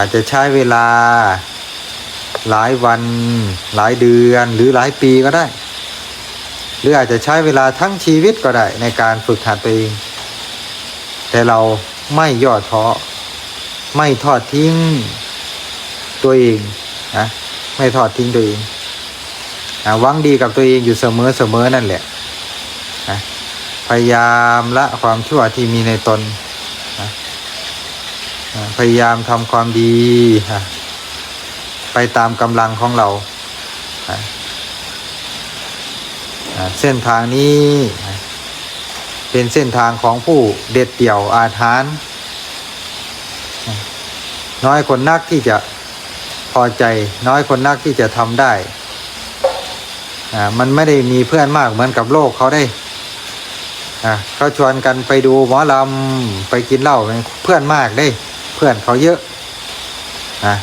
อาจจะใช้เวลาหลายวันหลายเดือนหรือหลายปีก็ได้ หรืออาจจะใช้เวลาทั้งชีวิตก็ได้ในการฝึกหัดตัวเอง แต่เราไม่ย่อท้อไม่ทอดทิ้งตัวเองนะไม่ทอดทิ้งตัวเองนะหวังดีกับตัวเองอยู่เสมอเสมอนั่นแหละนะพยายามละความชั่วที่มีในตน พยายามทำความดีนะไปตามกำลังของเรา เส้นทางนี้ เป็นเส้นทางของผู้เด็ดเดี่ยวอาถรรพ์นะน้อยคนนักที่จะพอใจ น้อยคนนักที่จะทำได้ มันไม่ได้มีเพื่อนมากเหมือนกับโลกเขาได้เขาชวนกันไปดูหมอลำไปกินเหล้าเพื่อนมากได้ เพื่อนเขาเยอะอ่า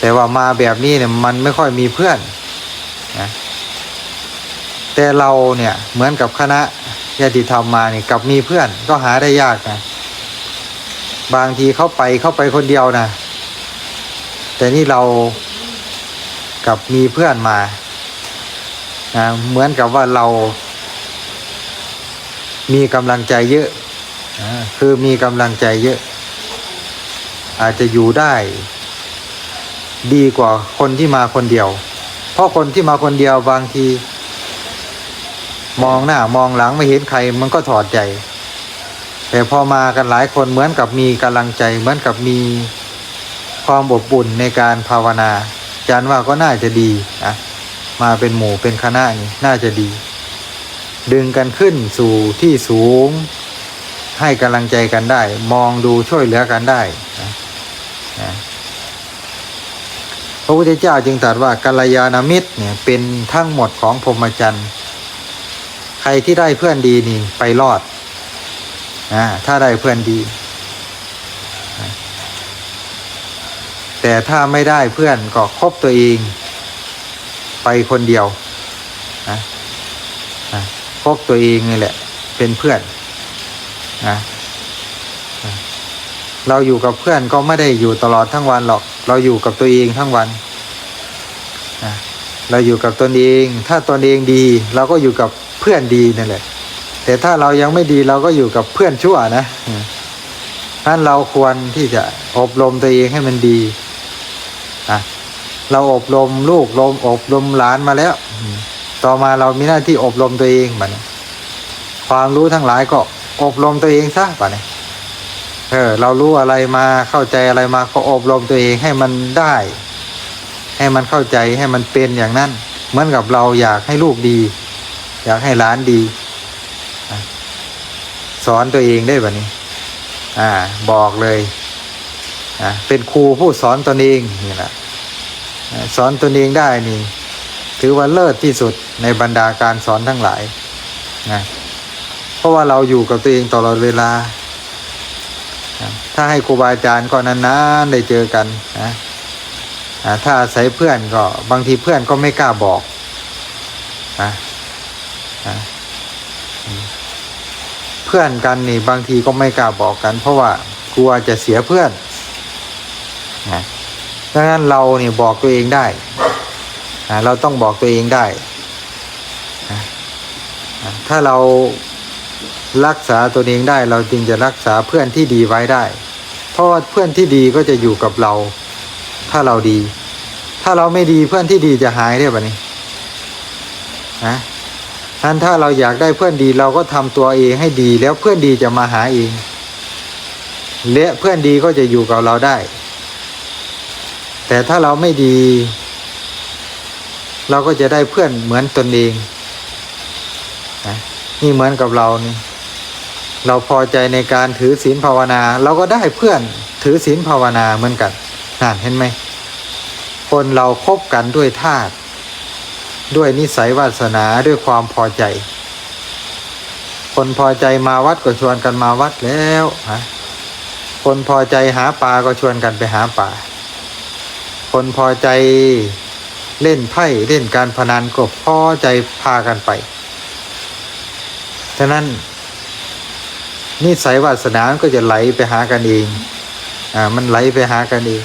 แต่ว่ามาแบบนี้เนี่ยมันไม่ค่อยมีเพื่อนนะแต่เราเนี่ยเหมือนกับคณะญาติธรรมมาเนี่ยกับมีเพื่อนก็หาได้ยากนะบางทีเขาไปเขาไปคนเดียวนะแต่นี่เรากับมีเพื่อนมานะเหมือนกับว่าเรามีกำลังใจเยอะ คือมีกำลังใจเยอะ อาจจะอยู่ได้ ดีกว่าคนที่มาคนเดียว เพราะคนที่มาคนเดียวบางที มองหน้ามองหลังไม่เห็นใครมันก็ถอดใจ แต่พอมากันหลายคนเหมือนกับมีกำลังใจเหมือนกับมีความอบอุ่นในการภาวนาจารย์ว่าก็น่าจะดีนะมาเป็นหมู่เป็นคณะนี่น่าจะดี ดึงกันขึ้นสู่ที่สูง ให้กำลังใจกันได้ มองดูช่วยเหลือกันได้ พระพุทธเจ้าจึงตรัสว่ากัลยาณมิตรเนี่ยเป็นทั้งหมดของพรหมจรรย์ใครที่ได้เพื่อนดีนี่ไปรอดนะถ้าได้เพื่อนดี แต่ถ้าไม่ได้เพื่อนก็คบตัวเอง ไปคนเดียวนะนะคบตัวเองนี่แหละ เป็นเพื่อนนะ เราอยู่กับเพื่อนก็ไม่ได้อยู่ตลอดทั้งวันหรอก เราอยู่กับตัวเองทั้งวันนะเราอยู่กับตนเอง ถ้าตนเองดี เราก็อยู่กับเพื่อนดีนั่นแหละ แต่ถ้าเรายังไม่ดีเราก็อยู่กับเพื่อนชั่วนะอืมนั้นเราควรที่จะอบรมตัวเองให้มันดีอะเราอบรมลูกลมอบรมหลานมาแล้ว ต่อมาเรามีหน้าที่อบรมตัวเองบัดนี้ความรู้ทั้งหลายก็อบรมตัวเองซะบัดนี้ เออเรารู้อะไรมาเข้าใจอะไรมาก็อบรมตัวเองให้มันได้ ให้มันเข้าใจให้มันเป็นอย่างนั้น เหมือนกับเราอยากให้ลูกดี อยากให้หลานดี สอนตัวเองได้แบบนี้ อ่า บอกเลยอ่าเป็นครูผู้สอนตนเองนี่แหละสอนตนเองได้นี่ ถือว่าเลิศที่สุดในบรรดาการสอนทั้งหลายนะเพราะว่าเราอยู่กับตัวเองตลอดเวลา ถ้าให้ครูบาอาจารย์ก็นานๆได้เจอกันนะถ้าอาศัยเพื่อนก็บางทีเพื่อนก็ไม่กล้าบอกนะเพื่อนกันนี่บางทีก็ไม่กล้าบอกกัน เพราะว่ากลัวจะเสียเพื่อนนะดังนั้นเราเนี่ยบอกตัวเองได้นะเราต้องบอกตัวเองได้นะนะถ้าเรา รักษาตัวเองได้เราจึงจะรักษาเพื่อนที่ดีไว้ได้ เพราะว่าเพื่อนที่ดีก็จะอยู่กับเรา ถ้าเราดี ถ้าเราไม่ดีเพื่อนที่ดีจะหายได้ปะนี่นะนั้นถ้าเราอยากได้เพื่อนดีเราก็ทำตัวเองให้ดีแล้วเพื่อนดีจะมาหาเองและเพื่อนดีก็จะอยู่กับเราได้ แต่ถ้าเราไม่ดี เราก็จะได้เพื่อนเหมือนตนเองนะนี่เหมือนกับเรานี่ เราพอใจในการถือศีลภาวนา เราก็ได้เพื่อนถือศีลภาวนาเหมือนกันนั่นเห็นไหมคนเราคบกันด้วยธาตุด้วยนิสัยวาสนาด้วยความพอใจ คนพอใจมาวัดก็ชวนกันมาวัดแล้วฮะคนพอใจหาปลาก็ชวนกันไปหาปลาคนพอใจเล่นไพ่เล่นการพนันก็พอใจพากันไป ฉะนั้น นิสัยวาสนาก็จะไหลไปหากันเอง อ่า มันไหลไปหากันเอง